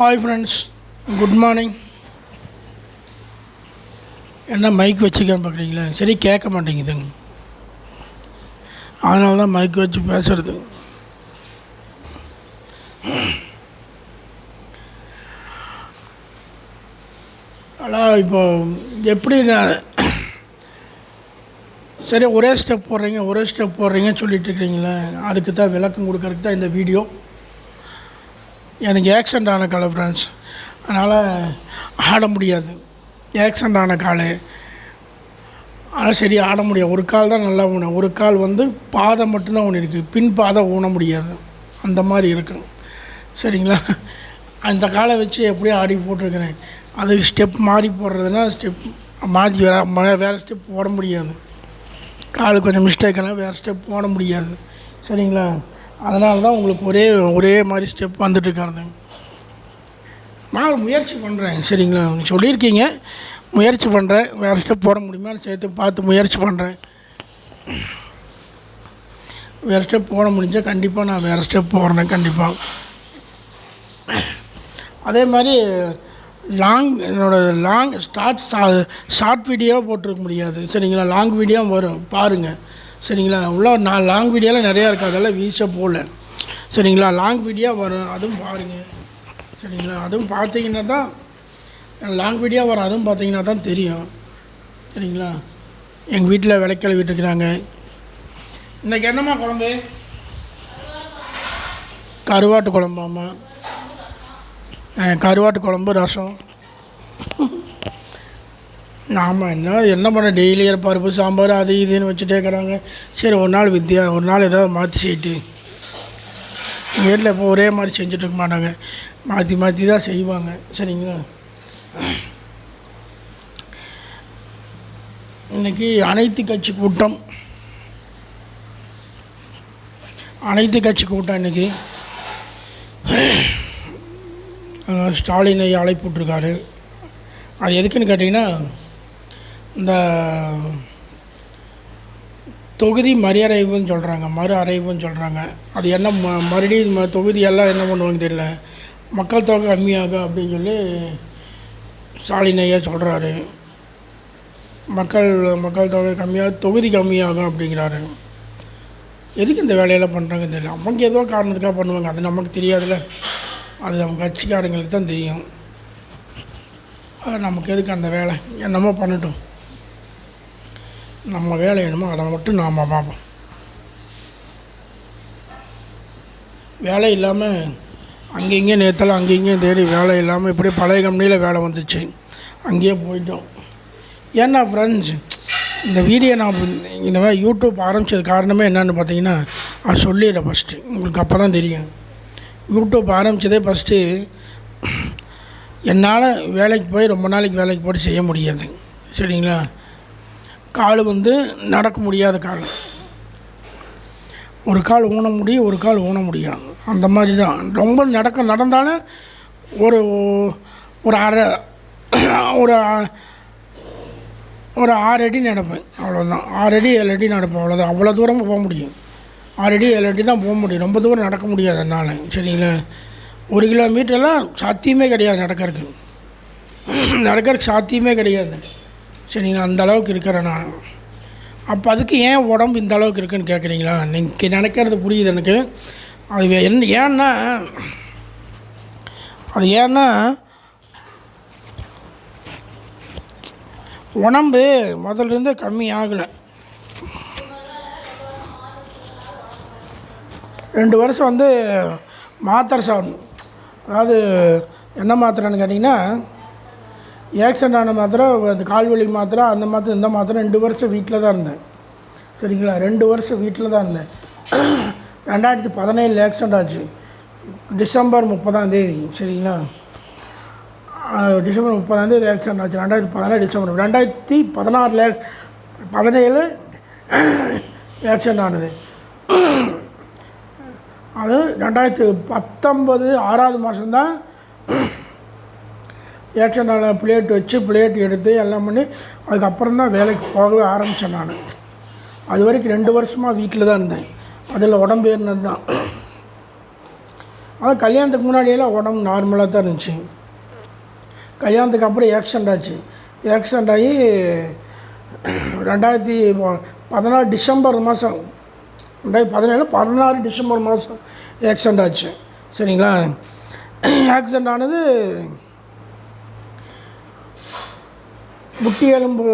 Hi friends good morning என்ன mike வச்சுக்கன்னு பார்க்குறீங்களா? சரி கேட்க மாட்டேங்குதுங்க அதனால தான் மைக் வச்சு பேசுறது. ஆனால் இப்போ எப்படி நான் சரி ஒரே ஸ்டெப் போடுறீங்க ஒரே ஸ்டெப் போடுறீங்கன்னு சொல்லிட்டு இருக்கிறீங்களே அதுக்கு தான் விளக்கம் கொடுக்கறதுக்கு தான் இந்த வீடியோ எனக்கு ஆக்சிடெண்ட் ஆன காலை ஃப்ரெண்ட்ஸ் அதனால் ஆட முடியாது. ஆக்சிடெண்ட் ஆன கால் ஆனால் சரி ஆட முடியாது. ஒரு கால் தான் நல்லா ஊன. ஒரு கால் வந்து பாதை மட்டும்தான் ஒன்று இருக்குது பின் பாதை ஊன முடியாது. அந்த மாதிரி இருக்கும் சரிங்களா? அந்த காலை வச்சு எப்படியோ ஆடி போட்டிருக்கிறேன். அது ஸ்டெப் மாறி போடுறதுனா ஸ்டெப் மாற்றி வேறு வேறு ஸ்டெப் போட முடியாது. கால் கொஞ்சம் மிஸ்டேக்கெல்லாம் வேறு ஸ்டெப் போட முடியாது. சரிங்களா? அதனால தான் உங்களுக்கு ஒரே ஒரே மாதிரி ஸ்டெப் வந்துட்டுருக்காருங்க. நான் முயற்சி பண்ணுறேன் சரிங்களா? நீங்கள் சொல்லியிருக்கீங்க. முயற்சி பண்ணுறேன் வேறு ஸ்டெப் போட முடியுமான்னு சேர்த்து பார்த்து முயற்சி பண்ணுறேன் வேறு ஸ்டெப் போட முடிஞ்சால் கண்டிப்பாக நான் வேறு ஸ்டெப் போடுறேன் கண்டிப்பாக அதே மாதிரி லாங் என்னோடய லாங் ஸ்டார்ட் ஷார்ட் வீடியோவாக போட்டிருக்க முடியாது. சரிங்களா? லாங் வீடியோ வரும். பாருங்கள் சரிங்களா? உள்ள நான் லாங் வீடியோலாம் நிறையா இருக்குது அதெல்லாம் வீச போகல. சரிங்களா? லாங் வீடியோ வரும். அதுவும் பாருங்கள் சரிங்களா? அதுவும் பார்த்தீங்கன்னா தான் லாங் வீடியோ வரும். அதுவும் பார்த்தீங்கன்னா தான் தெரியும். சரிங்களா? எங்கள் வீட்டில் விளைக்கல் விட்டுருக்குறாங்க இன்றைக்கி என்னம்மா குழம்பு? கருவாட்டு குழம்பாம்மா கருவாட்டு குழம்பு ரசம். ஆமாம் என்ன என்ன பண்ண டெய்லி பருப்பு சாம்பார் அது இதுன்னு வச்சுட்டே இருக்கிறாங்க. சரி ஒரு நாள் வித்தியா ஒரு நாள் ஏதாவது மாற்றி செய்யிட்டு. வீட்டில் இப்போ ஒரே மாதிரி செஞ்சுட்ருக்க மாட்டாங்க. மாற்றி மாற்றி தான் செய்வாங்க. சரிங்களா? இன்றைக்கி அனைத்து கட்சி கூட்டம். அனைத்து கட்சி கூட்டம் இன்றைக்கி ஸ்டாலினை அழைப்புட்ருக்காரு அது எதுக்குன்னு கேட்டிங்கன்னா இந்த தொகுதி மறுஅறைவுன்னு சொல்கிறாங்க மறு அறைவுன்னு சொல்கிறாங்க அது என்ன ம மறுபடியும் ம தொகுதியெல்லாம் என்ன பண்ணுவாங்க தெரியல. மக்கள் தொகை கம்மியாகும் அப்படின்னு சொல்லி ஸ்டாலின் ஐயா சொல்கிறாரு மக்கள் மக்கள் தொகை கம்மியாக தொகுதி கம்மியாகும் அப்படிங்கிறாரு. எதுக்கு இந்த வேலையெல்லாம் பண்ணுறாங்கன்னு தெரியல. அவங்க ஏதோ காரணத்துக்காக பண்ணுவாங்க. அது நமக்கு தெரியாதுல்ல. அது அவங்க கட்சிக்காரங்களுக்கு தான் தெரியும். அது நமக்கு எதுக்கு அந்த வேலை? என்னமோ பண்ணட்டும்? நம்ம வேலை என்னமோ அதை மட்டும் நாம் பார்ப்போம். வேலை இல்லாமல் அங்கே இங்கே நேற்றலாம் அங்கே இங்கேயும் தேடி வேலை இல்லாமல் இப்படி பழைய கம்பெனியில் வேலை வந்துச்சு. அங்கேயே போயிட்டோம். ஏன்னா ஃப்ரெண்ட்ஸ் இந்த வீடியோ நான் இந்த மாதிரி யூடியூப் ஆரம்பித்தது காரணமே என்னென்னு பார்த்தீங்கன்னா அது சொல்லிடுறேன் ஃபஸ்ட்டு உங்களுக்கு அப்போ தான் தெரியும். யூடியூப் ஆரம்பித்ததே ஃபஸ்ட்டு என்னால் வேலைக்கு போய் ரொம்ப நாளைக்கு வேலைக்கு போட்டு செய்ய முடியாது. சரிங்களா? கால் வந்து நடக்க முடியாத கால். ஒரு கால் ஊன முடியும் ஒரு கால் ஊன முடியும் அந்த மாதிரி தான். ரொம்ப நடக்க நடந்தாலும் ஒரு ஒரு அரை ஒரு ஒரு ஆறு அடி நடப்பேன். அவ்வளோதான் ஆறு அடி ஏழு அடி நடப்பேன். அவ்வளோதான் அவ்வளோ தூரம் போக முடியும். ஆறு அடி ஏழு அடி தான் போக முடியும். ரொம்ப தூரம் நடக்க முடியாது என்னால். சரிங்களா? ஒரு கிலோமீட்டர்லாம் சாத்தியமே கிடையாது நடக்கிறதுக்கு. நடக்கிறதுக்கு சாத்தியமே கிடையாது. சரிங்களா அந்த அளவுக்கு இருக்கிறேன் நான். அப்போ அதுக்கு ஏன் உடம்பு இந்த அளவுக்கு இருக்குன்னு கேட்குறீங்களா நீங்கள் நினைக்கிறது புரியுது எனக்கு. அது வே- என்ன ஏன்னா அது ஏன்னா உடம்பு முதல்லிருந்து கம்மி ஆகலை. ரெண்டு வருஷம் வந்து மாத்திரை சாப்பிடணும். அதாவது என்ன மாத்திரைன்னு கேட்டிங்கன்னா ஆக்சிடென்ட் ஆன மாத்திரை அந்த கால்வலி மாத்திரை அந்த மாத்திரை இந்த மாத்திரை ரெண்டு வருஷம் வீட்டில் தான் இருந்தேன். சரிங்களா? ரெண்டு வருஷம் வீட்டில் தான் இருந்தேன். ரெண்டாயிரத்தி பதினேழு ஆக்சிடெண்ட் ஆச்சு. டிசம்பர் முப்பதாம் தேதி சரிங்களா? டிசம்பர் முப்பதாம் தேதி ஆச்சு. ரெண்டாயிரத்தி பதினேழு டிசம்பர். ரெண்டாயிரத்தி பதினாறில் பதினேழு ஆக்சிடெண்ட் ஆனது. அது ரெண்டாயிரத்தி பத்தொம்பது ஆறாவது மாதம்தான் ஏக்ஷனால் பிளேட் வச்சு பிளேட் எடுத்து எல்லாம் பண்ணி அதுக்கப்புறம் தான் வேலைக்கு போகவே ஆரம்பித்தேன் நான். அது வரைக்கும் ரெண்டு வருஷமாக வீட்டில் தான் இருந்தேன். அதில் உடம்பு ஏறினது தான். ஆனால் கல்யாணத்துக்கு முன்னாடியெல்லாம் உடம்பு நார்மலாக தான் இருந்துச்சு. கல்யாணத்துக்கு அப்புறம் ஆக்சிடெண்ட் ஆச்சு. ஆக்சிடெண்ட் ஆகி ரெண்டாயிரத்தி பதினாறு டிசம்பர் மாதம் ரெண்டாயிரத்தி பதினேழு பதினாறு டிசம்பர் மாதம் ஆக்சிடெண்ட் ஆச்சு. சரிங்களா? ஆக்சிடெண்ட் ஆனது முட்டி எலும்பு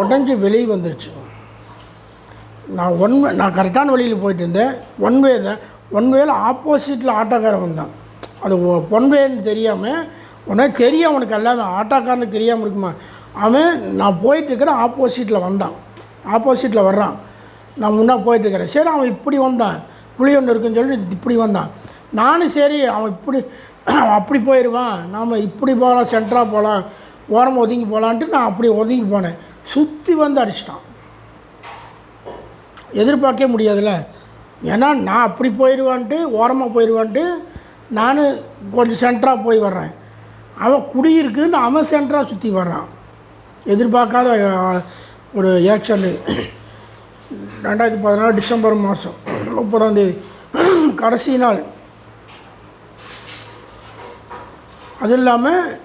உடஞ்சி வெளியே வந்துருச்சு. நான் ஒன் வே நான் கரெக்டான வழியில் போயிட்டு இருந்தேன். ஒன் வே தான். ஒன் வேல ஆப்போசிட்டில் ஆட்டோக்காரன் வந்தான். அது ஒன் வேன்னு தெரியாமல் உனக்கு தெரியும் அவனுக்கு எல்லாமே ஆட்டோக்காரனுக்கு தெரியாமல் இருக்குமா? அவன் நான் போயிட்டு இருக்கிறேன் ஆப்போசிட்டில் வந்தான். ஆப்போசிட்டில் வர்றான். நான் முன்னே போயிட்டுருக்கிறேன் சரி அவன் இப்படி வந்தான். புளி ஒன்று இருக்குன்னு சொல்லிட்டு இப்படி வந்தான். நானும் சரி அவன் இப்படி அவன் அப்படி போயிடுவான் நாம் இப்படி போகலாம் சென்டராக போகலாம். ஓரமாக ஒதுங்கி போகலான்ட்டு நான் அப்படி ஒதுங்கி போனேன். சுற்றி வந்து அடிச்சிட்டான். எதிர்பார்க்கவே முடியாதுல்ல. ஏன்னா நான் அப்படி போயிடுவான்ட்டு ஓரமாக போயிடுவான்ட்டு நான் கொஞ்சம் சென்டராக போய் வர்றேன். அவன் குடியிருக்குன்னு அவன் சென்டராக சுற்றி வர்றான். எதிர்பார்க்காத ஒரு ஏக்ஷனு. ரெண்டாயிரத்தி பதினாலு டிசம்பர் மாதம் முப்பதாம் தேதி. கடைசி நாள். அது இல்லாமல்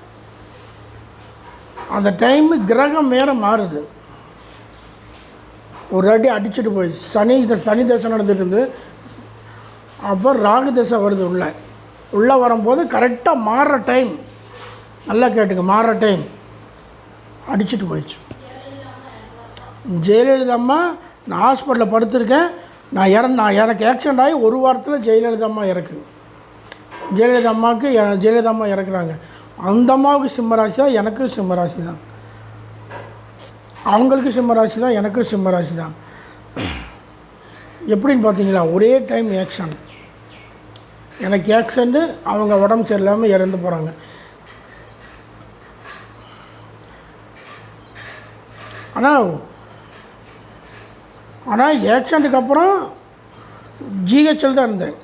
அந்த டைமு கிரகம் வேறு மாறுது. ஒரு அடி அடிச்சுட்டு போய் சனி த- சனி தசை நடந்துட்டு இருந்து அப்போ ராகு தசை வருது உள்ளே. உள்ளே வரும்போது கரெக்டாக மாறுற டைம் நல்லா கேட்டுங்க மாறுற டைம் அடிச்சுட்டு போயிடுச்சு. ஜெயலலிதா அம்மா நான் ஹாஸ்பிட்டலில் படுத்திருக்கேன். நான் இற நான் எனக்கு ஆக்சிடென்ட் ஆகி ஒரு வாரத்தில் ஜெயலலிதா அம்மா ஜெயலலிதா அம்மாவுக்கு ஜெயலலிதா அம்மா இறக்குறாங்க. அந்த அம்மாவுக்கு சிம்மராசி தான் எனக்கும் சிம்மராசி தான். அவங்களுக்கு சிம்மராசி தான் எனக்கும் சிம்மராசி தான். எப்படின்னு பார்த்தீங்களா ஒரே டைம் ஆக்ஷன் எனக்கு ஆக்சிடெண்ட்டு அவங்க உடம்பு சரியில்லாமல் இறந்து போகிறாங்க ஆனால் ஆனால் ஆக்சிடெண்ட்டுக்கு அப்புறம் ஜிஹெச்சில் தான் இருந்தேன்.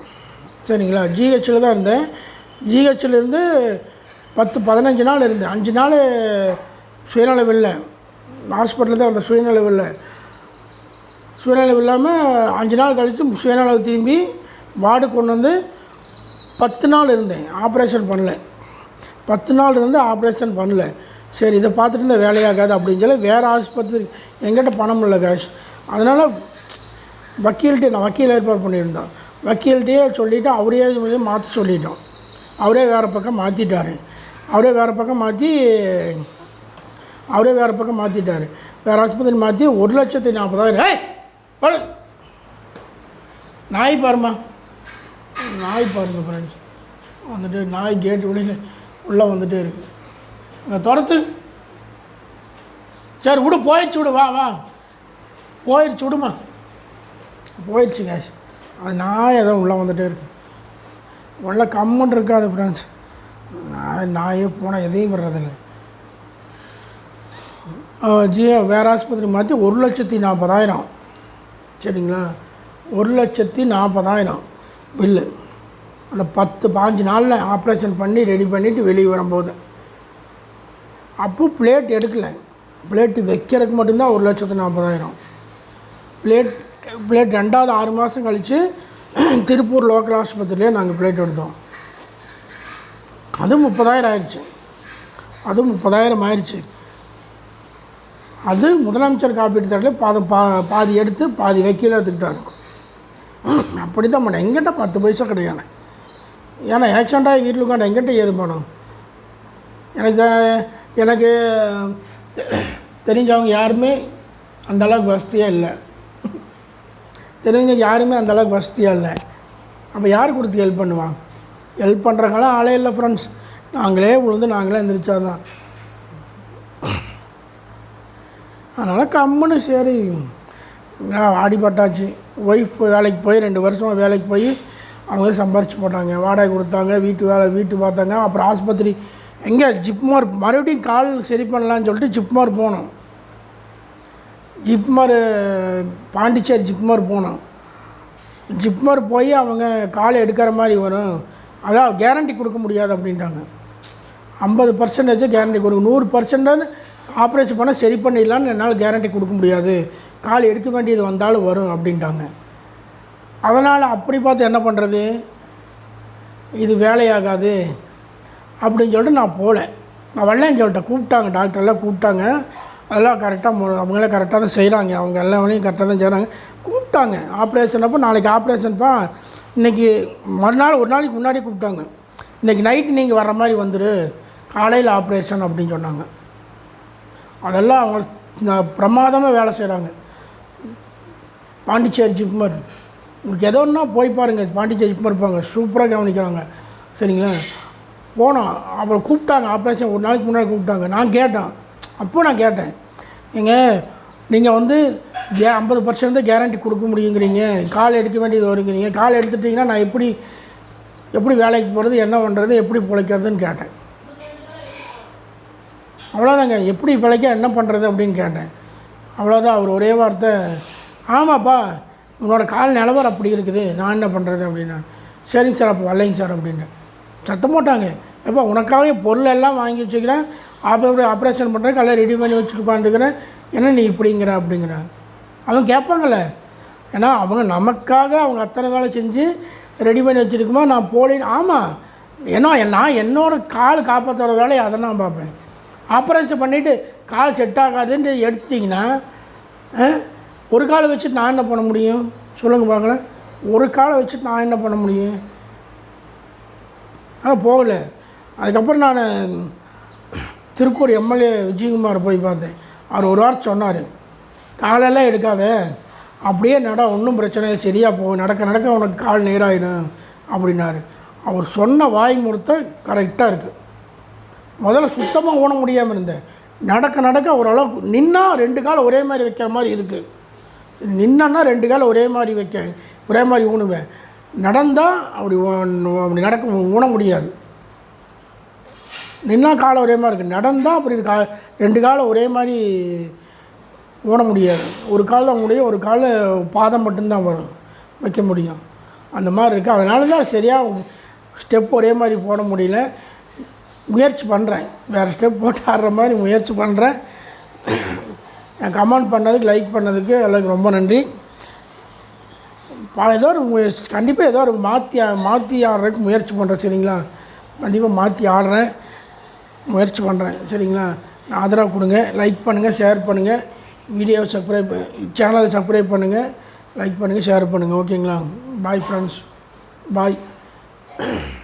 சரிங்களா ஜிஹெச்சில் தான் இருந்தேன். ஜிஹெச்சிலேருந்து பத்து பதினஞ்சு நாள் இருந்தேன். அஞ்சு நாள் சுயநலம் இல்லை ஹாஸ்பிட்டலில் தான் அந்த சுயநலம் இல்லை சுயநலம் இல்லாமல் அஞ்சு நாள் கழித்து சுயநலம் திரும்பி வார்டு கொண்டு வந்து பத்து நாள் இருந்தேன். ஆப்ரேஷன் பண்ணல. பத்து நாள் இருந்து ஆப்ரேஷன் பண்ணல. சரி இதை பார்த்துட்டு இந்த வேலையாகாது அப்படின்னு சொல்லி வேறு ஆஸ்பத்திரி எங்கிட்ட பணம் இல்லை கேஷ் அதனால் வக்கீல்கிட்ட நான் வக்கீல் ஏற்பாடு பண்ணியிருந்தோம் வக்கீல்கிட்டயே சொல்லிவிட்டு அவரே மாற்றி சொல்லிட்டோம். அவரே வேறு பக்கம் மாற்றிட்டாரு அவரே வேறு பக்கம் மாற்றி அவரே வேறு பக்கம் மாற்றிட்டாரு வேறு ஆஸ்பத்திரி மாற்றி ஒரு லட்சத்தி நாற்பதாயிரம் ஏய் நாய் பாருமா நாய் பாருங்க ஃப்ரெண்ட்ஸ் வந்துட்டு நாய் கேட்டு வெளியில் உள்ளே வந்துட்டே இருக்கு. அங்கே துரத்து. சரி விடு போயிடுச்சு விடு வா வா. போயிடுச்சு விடுமா போயிடுச்சு கேஷ் அது நாய் எதுவும் உள்ளே வந்துகிட்டே இருக்கு. உள்ள கம்முன்னு இருக்காது ஃப்ரெண்ட்ஸ் நான் நாயே போனால் எதையும் வர்றதில்ல ஜியோ வேறு ஆஸ்பத்திரி மாற்றி ஒரு லட்சத்தி நாற்பதாயிரம் சரிங்களா? ஒரு லட்சத்தி நாற்பதாயிரம் பில்லு அந்த பத்து பாஞ்சு நாளில் ஆப்ரேஷன் பண்ணி ரெடி பண்ணிவிட்டு வெளியே வரும்போது. அப்போ பிளேட் எடுக்கலை. பிளேட்டு வைக்கிறதுக்கு மட்டும்தான் ஒரு லட்சத்து நாற்பதாயிரம் பிளேட் பிளேட் ரெண்டாவது ஆறு மாதம் கழித்து திருப்பூர் லோக்கல் ஆஸ்பத்திரியிலே நாங்கள் பிளேட் எடுத்தோம். அது முப்பதாயிரம் ஆயிடுச்சு. அது முப்பதாயிரம் ஆயிடுச்சு. அது முதலமைச்சர் காப்பீட்டு தட்டில் பாதி பா பாதி எடுத்து பாதி வைக்கல எடுத்துக்கிட்டாரு. அப்படி தான் பண்ணேன். எங்கிட்ட பத்து பைசா கிடையாது. ஏன்னா ஆக்சிடெண்ட்டாக ஆகி வீட்டில் உட்காந்து எங்கிட்ட ஏது பணம் எனக்கு எனக்கு தெரிஞ்சவங்க யாருமே அந்த அளவுக்கு வசதியாக இல்லை. தெரிஞ்சவங்க யாருமே அந்தளவுக்கு வசதியாக இல்லை. அப்போ யார் கொடுத்து ஹெல்ப் பண்ணுவான் ஹெல்ப் பண்ணுறவங்களாம் ஆளே இல்லை ஃப்ரெண்ட்ஸ் நாங்களே விழுந்து நாங்களே எந்திரிச்சாதான். அதனால் கம்முன்னு சரி. ஆடிப்பட்டாச்சு. ஒய்ஃப் வேலைக்கு போய் ரெண்டு வருஷம் வேலைக்கு போய் அவங்க சம்பாரிச்சு போட்டாங்க. வாடகை கொடுத்தாங்க வீட்டு வேலை வீட்டு பார்த்தாங்க. அப்புறம் ஆஸ்பத்திரி. எங்கே? ஜிப்மார் மறுபடியும் கால் சரி பண்ணலான்னு சொல்லிட்டு ஜிப்மார் போனோம். ஜிப்மார் பாண்டிச்சேரி ஜிப்மார் போனோம். ஜிப்மார் போய் அவங்க கால் எடுக்கிற மாதிரி வரும். அதான் கேரண்டி கொடுக்க முடியாது அப்படின்ட்டாங்க ஐம்பது பர்சன்டேஜ் கேரண்டி கொடுக்கும் நூறு பர்சன்ட் ஆப்ரேஷன் பண்ணால் சரி பண்ணிடலான்னு என்னால் கேரண்டி கொடுக்க முடியாது. கால் எடுக்க வேண்டியது வந்தாலும் வரும் அப்படின்ட்டாங்க அதனால் அப்படி பார்த்து என்ன பண்ணுறது இது வேலையாகாது அப்படின்னு சொல்லிட்டு நான் போகல. நான் வரலன்னு சொல்லிட்டேன். கூப்பிட்டாங்க டாக்டர்லாம் கூப்பிட்டாங்க. அதெல்லாம் கரெக்டாக அவங்களே கரெக்டாக தான் செய்கிறாங்க அவங்க எல்லா வேலையும் கரெக்டாக தான் செய்கிறாங்க கூப்பிட்டாங்க. ஆப்ரேஷன் அப்போ நாளைக்கு ஆப்ரேஷன்ப்பா இன்றைக்கி மறுநாள் ஒரு நாளைக்கு முன்னாடி கூப்பிட்டாங்க. இன்றைக்கி நைட்டு நீங்கள் வர மாதிரி வந்துடு காலையில் ஆப்ரேஷன் அப்படின்னு சொன்னாங்க. அதெல்லாம் அவங்க பிரமாதமாக வேலை செய்கிறாங்க பாண்டிச்சேரி ஜிப்மர். உங்களுக்கு எதோ ஒன்றா போய் பாருங்கள் பாண்டிச்சேரி ஜிப்மர் இருப்பாங்க சூப்பராக கவனிக்கிறாங்க. சரிங்களா? போனோம் அப்புறம் கூப்பிட்டாங்க. ஆப்ரேஷன் ஒரு நாளைக்கு முன்னாடி கூப்பிட்டாங்க. நான் கேட்டேன். அப்போ நான் கேட்டேன். ஏங்க நீங்கள் வந்து கே ஐம்பது பர்சன்ட் தான் கேரண்டி கொடுக்க முடியுங்கிறீங்க. கால் எடுக்க வேண்டியது வருங்கிறீங்க. கால் எடுத்துட்டிங்கன்னா நான் எப்படி எப்படி வேலைக்கு போகிறது என்ன பண்ணுறது எப்படி பிழைக்கிறதுன்னு கேட்டேன். அவ்வளோதாங்க எப்படி பிழைக்க என்ன பண்ணுறது அப்படின்னு கேட்டேன். அவ்வளோதான் அவர் ஒரே வார்த்தை ஆமாப்பா உன்னோட கால் நிலவரம் அப்படி இருக்குது. நான் என்ன பண்ணுறது அப்படின்னா. சரிங்க சார் அப்போ வரலைங்க சார் அப்படின்னு. சத்தம் போட்டாங்க. எப்போ உனக்காகவே பொருள் எல்லாம் வாங்கி வச்சுக்கிறேன். அப்படி ஆப்ரேஷன் பண்ணுறேன் எல்லாம் ரெடி பண்ணி வச்சுருப்பான்ட்டுக்கிறேன் என்ன நீ இப்படிங்கிற அப்படிங்கிறான் அவன் கேட்பாங்கள்ல ஏன்னா அவங்க நமக்காக அவங்க அத்தனை வேலை செஞ்சு ரெடி பண்ணி வச்சுருக்குமா? நான் போலின்னு ஆமாம் ஏன்னா நான் என்னோட கால் காப்பாற்றுற வேலையை அதை நான் பார்ப்பேன். ஆப்ரேஷன் பண்ணிவிட்டு கால் செட் ஆகாதுன்னு எடுத்துட்டிங்கன்னா ஆ, ஒரு காலை வச்சுட்டு நான் என்ன பண்ண முடியும்? சொல்லுங்கள் பார்க்கலாம். ஒரு காலை வச்சுட்டு நான் என்ன பண்ண முடியும்? ஆ போகலை. அதுக்கப்புறம் நான் திருப்பூர் எம்எல்ஏ விஜயகுமார் போய் பார்த்தேன். அவர் ஒரு வாரம் சொன்னார் காலெல்லாம் எடுக்காத. அப்படியே நட ஒன்றும் பிரச்சனை இல்லை. சரியாக போகும் நடக்க நடக்க உனக்கு கால் நேராயிடும் அப்படின்னாரு. அவர் சொன்ன வாய் முறுத்த கரெக்டாக இருக்குது முதல்ல சுத்தமாக ஊன முடியாமல் இருந்தேன். நடக்க நடக்க ஓரளவுக்கு நின்னா ரெண்டு கால் ஒரே மாதிரி வைக்கிற மாதிரி இருக்குது நின்னா ரெண்டு கால் ஒரே மாதிரி வைக்க ஒரே மாதிரி ஊனுவேன். நடந்தால் அப்படி அப்படி நடக்க ஊன முடியாது. நின்னா காலை ஒரே மாதிரி இருக்குது நடந்தால் அப்படி கா ரெண்டு காலை ஒரே மாதிரி ஓட முடியாது. ஒரு காலில் முடியும் ஒரு காலில் பாதம் மட்டும்தான் வரும். வைக்க முடியும். அந்த மாதிரி இருக்குது அதனால தான் சரியாக ஸ்டெப் ஒரே மாதிரி போட முடியல. முயற்சி பண்ணுறேன் வேறு ஸ்டெப் போட்டு ஆடுற மாதிரி முயற்சி பண்ணுறேன் என் கமெண்ட் பண்ணதுக்கு லைக் பண்ணதுக்கு எல்லாருக்கும் ரொம்ப நன்றி. பல ஏதோ ஒரு கண்டிப்பாக ஏதோ ஒரு மாற்றி மாற்றி ஆடுறதுக்கு முயற்சி பண்ணுறேன் சரிங்களா? கண்டிப்பாக மாற்றி ஆடுறேன். முயற்சி பண்ணுறேன் சரிங்களா? ஆதரவு கொடுங்க. லைக் பண்ணுங்கள் ஷேர் பண்ணுங்கள் வீடியோவை சப்ஸ்கிரைப் சேனலை சப்ஸ்கிரைப் பண்ணுங்கள் லைக் பண்ணுங்கள் ஷேர் பண்ணுங்கள் ஓகேங்களா பாய் ஃப்ரெண்ட்ஸ் பாய்